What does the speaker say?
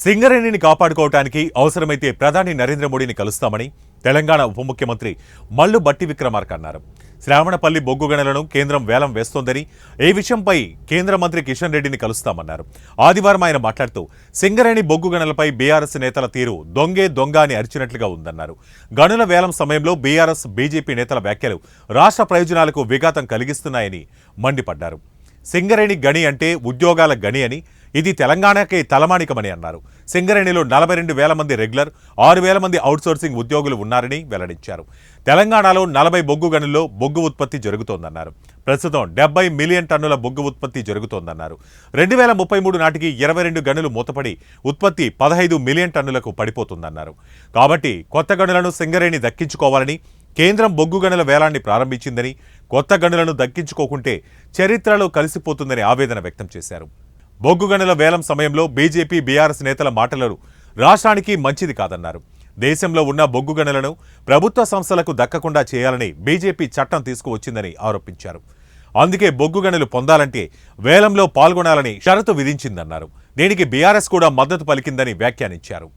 సింగరేణిని కాపాడుకోవటానికి అవసరమైతే ప్రధాని నరేంద్ర మోడీని కలుస్తామని తెలంగాణ ఉప ముఖ్యమంత్రి మల్లు బట్టి విక్రమార్క అన్నారు. శ్రావణపల్లి బొగ్గు గణలను కేంద్రం వేలం వేస్తోందని ఈ విషయంపై కేంద్ర మంత్రి కిషన్ రెడ్డిని కలుస్తామన్నారు. ఆదివారం ఆయన మాట్లాడుతూ సింగరేణి బొగ్గు గణలపై బీఆర్ఎస్ నేతల తీరు దొంగే దొంగ అని అరిచినట్లుగా ఉందన్నారు. గనుల వేలం సమయంలో బీఆర్ఎస్ బీజేపీ నేతల వ్యాఖ్యలు రాష్ట్ర ప్రయోజనాలకు విఘాతం కలిగిస్తున్నాయని మండిపడ్డారు. సింగరేణి గణి అంటే ఉద్యోగాల గణి అని ఇది తెలంగాణకే తలమానికమని అన్నారు. సింగరేణిలో నలభై రెండు వేల మంది రెగ్యులర్ ఆరు వేల మంది అవుట్సోర్సింగ్ ఉద్యోగులు ఉన్నారని వెల్లడించారు. తెలంగాణలో నలభై బొగ్గు గనుల్లో బొగ్గు ఉత్పత్తి జరుగుతోందన్నారు. ప్రస్తుతం డెబ్బై మిలియన్ టన్నుల బొగ్గు ఉత్పత్తి జరుగుతోందన్నారు. రెండు వేల ముప్పై మూడు నాటికి ఇరవై రెండు గనులు మూతపడి ఉత్పత్తి పదహైదు మిలియన్ టన్నులకు పడిపోతుందన్నారు. కాబట్టి కొత్త గనులను సింగరేణి దక్కించుకోవాలని కేంద్రం బొగ్గు గనుల వేలాన్ని ప్రారంభించిందని కొత్త గనులను దక్కించుకోకుంటే చరిత్రలో కలిసిపోతుందని ఆవేదన వ్యక్తం చేశారు. బొగ్గుగనుల వేలం సమయంలో బీజేపీ బీఆర్ఎస్ నేతల మాటలు రాష్ట్రానికి మంచిది కాదన్నారు. దేశంలో ఉన్న బొగ్గు గనులను ప్రభుత్వ సంస్థలకు దక్కకుండా చేయాలని బీజేపీ చట్టం తీసుకువచ్చిందని ఆరోపించారు. అందుకే బొగ్గు గనులు పొందాలంటే వేలంలో పాల్గొనాలని షరతు విధించిందన్నారు. దీనికి బీఆర్ఎస్ కూడా మద్దతు పలికిందని వ్యాఖ్యానించారు.